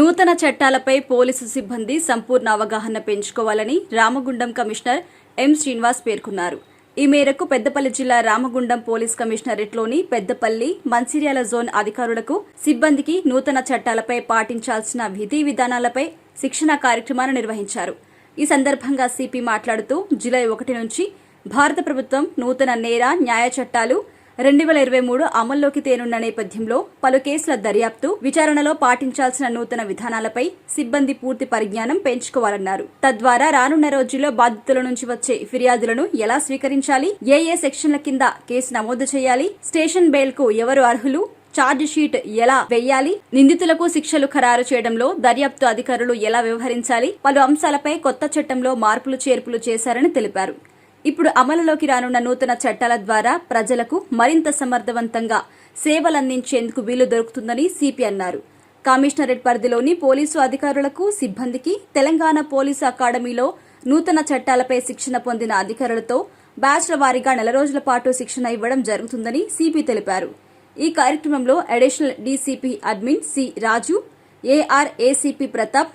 నూతన చట్టాలపై పోలీసు సిబ్బంది సంపూర్ణ అవగాహన పెంచుకోవాలని రామగుండం కమిషనర్ ఎం శ్రీనివాస్ పేర్కొన్నారు. ఈ మేరకు పెద్దపల్లి జిల్లా రామగుండం పోలీస్ కమిషనరేట్లోని పెద్దపల్లి మంచిర్యాల జోన్ అధికారులకు సిబ్బందికి నూతన చట్టాలపై పాటించాల్సిన విధి విధానాలపై శిక్షణ కార్యక్రమాన్ని నిర్వహించారు. ఈ సందర్భంగా సిపి మాట్లాడుతూ జులై ఒకటి నుంచి భారత ప్రభుత్వం నూతన నేర న్యాయ చట్టాలు రెండు వేల ఇరవై మూడు అమల్లోకి తేనున్న నేపథ్యంలో పలు కేసుల దర్యాప్తు విచారణలో పాటించాల్సిన నూతన విధానాలపై సిబ్బంది పూర్తి పరిజ్ఞానం పెంచుకోవాలన్నారు. తద్వారా రానున్న రోజుల్లో బాధితుల నుంచి వచ్చే ఫిర్యాదులను ఎలా స్వీకరించాలి ఏ ఏ సెక్షన్ల కింద కేసు నమోదు చేయాలి స్టేషన్ బెయిల్కు ఎవరు అర్హులు ఛార్జ్ షీట్ ఎలా వెయ్యాలి నిందితులకు శిక్షలు ఖరారు చేయడంలో దర్యాప్తు అధికారులు ఎలా వ్యవహరించాలి పలు అంశాలపై కొత్త చట్టంలో మార్పులు చేర్పులు చేశారని తెలిపారు. ఇప్పుడు అమలులోకి రానున్న నూతన చట్టాల ద్వారా ప్రజలకు మరింత సమర్థవంతంగా సేవలందించేందుకు వీలు దొరుకుతుందని సిపి అన్నారు. కమిషనరేట్ పరిధిలోని పోలీసు అధికారులకు సిబ్బందికి తెలంగాణ పోలీసు అకాడమీలో నూతన చట్టాలపై శిక్షణ పొందిన అధికారులతో బ్యాచ్ల వారీగా నెల రోజుల పాటు శిక్షణ ఇవ్వడం జరుగుతుందని సిపి తెలిపారు. ఈ కార్యక్రమంలో additional DCP admin C Raju AR ACP Pratap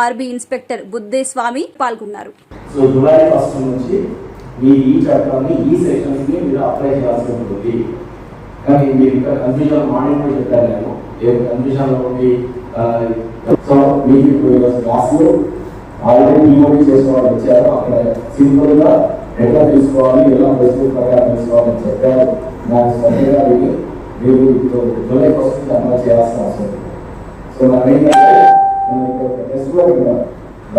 RB inspector Buddeswamy పాల్గొన్నారు. సో జూలై ఫస్ట్ నుంచి ఈ చట్టాన్ని ఈ సెక్షన్స్ని మీరు అప్లై చేయాల్సి ఉంటుంది. కానీ మీరు ఇంకా కన్ఫ్యూజన్ మార్నింగ్ కూడా చెప్పాను నేను. ఏ కన్ఫ్యూజన్లో సో మీకు ఇప్పుడు క్లాస్లో ఆల్రెడీ ఈఓడి వచ్చారు. అక్కడ సింపుల్గా ఎట్లా తీసుకోవాలి ఎలా ఫేస్బుక్ ప్రకారం తీసుకోవాలని చెప్పారు. దాని శ్రద్ధగా మీరు జూలై ఫస్ట్ నుంచి అమలు చేయాల్సిన అవసరం సో మనం ఏంటంటే మనం ఇక్కడ ఒక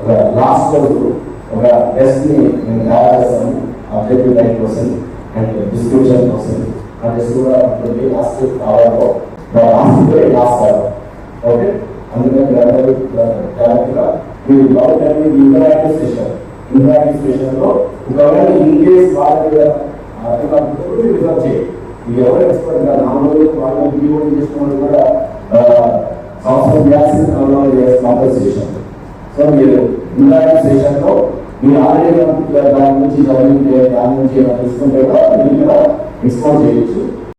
ఒక లాస్ట్ వరకు ఒక టెస్ట్ని నేను తయారు చేస్తాను. అబ్జెక్టివ్ టైప్ కోసం అండ్ డిస్క్రిప్షన్ కోసం. ఆ టెస్ట్ కూడా ఉంటుంది. లాస్ట్ కావాలో. లాస్ట్ లాస్ట్ అవర్ ఓకే అందుకని డైరెక్ట్గా జాగ్రత్తగా మీరు బాగా ఇంటరాక్టివ్ స్టేషన్ ఇంటరాక్టివ్ సెషన్లో ఒకవేళ ఇన్ కేస్ వాళ్ళ రిఫర్ చేయండి ఎవరు ఎక్స్పర్ట్ కాదు నాలుగు వాళ్ళు బీఓడి వాళ్ళు కూడా సంవత్సరం చేయాల్సిన కాంపన్సేషన్ సో మీరు ఇంటరాక్టివ్ సెషన్లో మీరు ఆల్రెడీ దాని నుంచి చదివితే దాని నుంచి ఏమైనా తీసుకుంటే కూడా మీరు కూడా ఎక్స్పోజ్ చేయొచ్చు